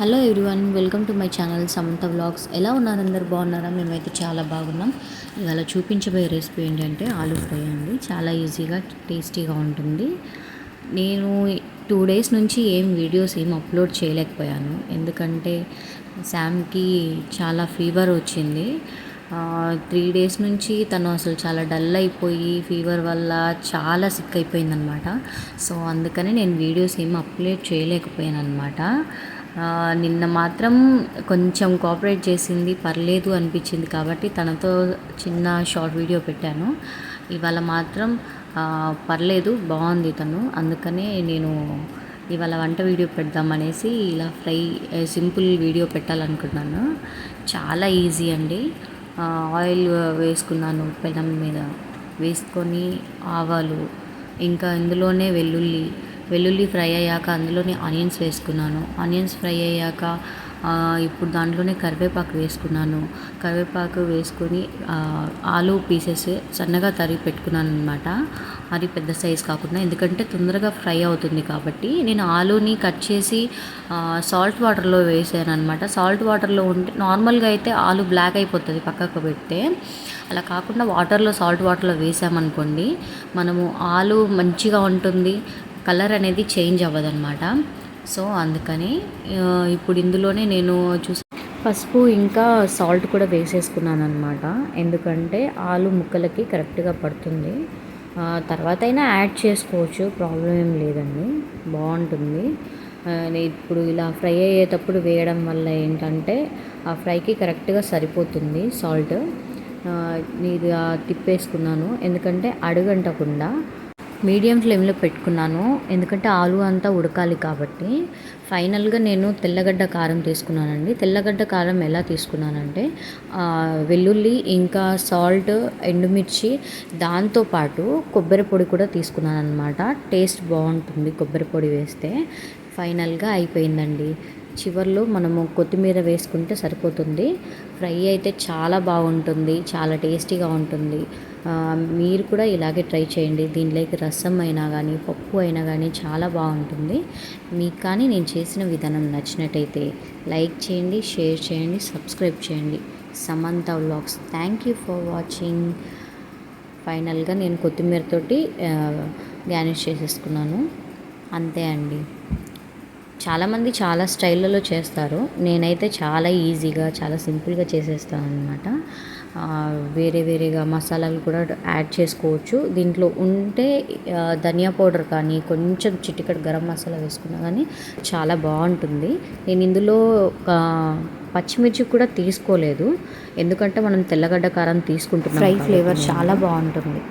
Hello everyone welcome to my channel Samantha vlogs. ఎలా ఉన్నారు అందరు? బాగున్నారా? మేమైతే చాలా బాగున్నాం. ఇవాళ చూపించబోయే రెసిపీ ఏంటంటే ఆలూ ఫ్రై అండి. చాలా ఈజీగా టేస్టీగా ఉంటుంది. నేను టూ డేస్ నుంచి ఏం వీడియోస్ ఏం అప్లోడ్ చేయలేకపోయాను. ఎందుకంటే శామ్కి చాలా ఫీవర్ వచ్చింది. త్రీ డేస్ నుంచి తను అసలు చాలా డల్ అయిపోయి ఫీవర్ వల్ల చాలా సిక్ అయిపోయిందనమాట. సో అందుకని నేను వీడియోస్ ఏం అప్లోడ్ చేయలేకపోయాను అనమాట నిన్న మాత్రం కొంచెం కోఆపరేట్ చేసింది పర్లేదు అనిపించింది కాబట్టి తనతో చిన్న షార్ట్ వీడియో పెట్టాను. ఇవాళ మాత్రం పర్లేదు బాగుంది తను. అందుకనే నేను ఇవాళ వంట వీడియో పెడదామనేసి ఇలా ఫ్రై సింపుల్ వీడియో పెట్టాలనుకున్నాను. చాలా ఈజీ అండి. ఆయిల్ వేసుకున్నాను పెనం మీద. వేసుకొని ఆవాలు ఇంకా ఇందులోనే వెల్లుల్లి వెల్లుల్లి ఫ్రై అయ్యాక అందులోనే ఆనియన్స్ వేసుకున్నాను. ఆనియన్స్ ఫ్రై అయ్యాక ఇప్పుడు దాంట్లోనే కరివేపాకు వేసుకున్నాను. కరివేపాకు వేసుకొని ఆలు పీసెస్ సన్నగా తరిగి పెట్టుకున్నాను అనమాట అది పెద్ద సైజ్ కాకుండా ఎందుకంటే తొందరగా ఫ్రై అవుతుంది కాబట్టి నేను ఆలుని కట్ చేసి సాల్ట్ వాటర్లో వేసాను అనమాట సాల్ట్ వాటర్లో ఉంటే నార్మల్గా అయితే ఆలు బ్లాక్ అయిపోతుంది పక్కకు పెడితే. అలా కాకుండా వాటర్లో సాల్ట్ వాటర్లో వేసామనుకోండి మనము ఆలు మంచిగా ఉంటుంది కలర్ అనేది చేంజ్ అవ్వదన్నమాట. సో అందుకని ఇప్పుడు ఇందులోనే నేను చూసి పసుపు ఇంకా సాల్ట్ కూడా వేసేసుకున్నాను అనమాట ఎందుకంటే ఆలు ముక్కలకి కరెక్ట్గా పడుతుంది. తర్వాత అయినా యాడ్ చేసుకోవచ్చు. ప్రాబ్లం ఏం లేదండి. బాగుంటుంది. ఇప్పుడు ఇలా ఫ్రై అయ్యేటప్పుడు వేయడం వల్ల ఏంటంటే ఆ ఫ్రైకి కరెక్ట్గా సరిపోతుంది సాల్ట్. ఇది తిప్పేసుకున్నాను. ఎందుకంటే అడుగంటకుండా మీడియం ఫ్లేమ్లో పెట్టుకున్నాను. ఎందుకంటే ఆలు అంతా ఉడకాలి కాబట్టి. ఫైనల్గా నేను తెల్లగడ్డ కారం తీసుకున్నానండి. తెల్లగడ్డ కారం ఎలా తీసుకున్నానంటే వెల్లుల్లి ఇంకా సాల్ట్ ఎండుమిర్చి దాంతోపాటు కొబ్బరి పొడి కూడా తీసుకున్నాను అనమాట టేస్ట్ బాగుంటుంది కొబ్బరి పొడి వేస్తే. ఫైనల్గా అయిపోయిందండి. చివర్లో మనము కొత్తిమీర వేసుకుంటే సరిపోతుంది. ఫ్రై అయితే చాలా బాగుంటుంది చాలా టేస్టీగా ఉంటుంది. మీరు కూడా ఇలాగే ట్రై చేయండి. దీనిలోకి రసం అయినా కానీ పప్పు అయినా కానీ చాలా బాగుంటుంది. మీకు కానీ నేను చేసిన విధానం నచ్చినట్టయితే లైక్ చేయండి షేర్ చేయండి సబ్స్క్రైబ్ చేయండి. Samantha vlogs. Thank you for watching. ఫైనల్గా నేను కొత్తిమీరతోటి గార్నిష్ చేసేసుకున్నాను. అంతే అండి. చాలామంది చాలా స్టైళ్ళలో చేస్తారు. నేనైతే చాలా ఈజీగా చాలా సింపుల్గా చేసేస్తాను అనమాట వేరే వేరేగా మసాలాలు కూడా యాడ్ చేసుకోవచ్చు. దీంట్లో ఉంటే ధనియా పౌడర్ కానీ కొంచెం చిటికడ గరం మసాలా వేసుకున్నా కానీ చాలా బాగుంటుంది. నేను ఇందులో పచ్చిమిర్చి కూడా తీసుకోలేదు. ఎందుకంటే మనం తెల్లగడ్డ కారం తీసుకుంటున్నాం ఫ్రై ఫ్లేవర్ చాలా బాగుంటుంది.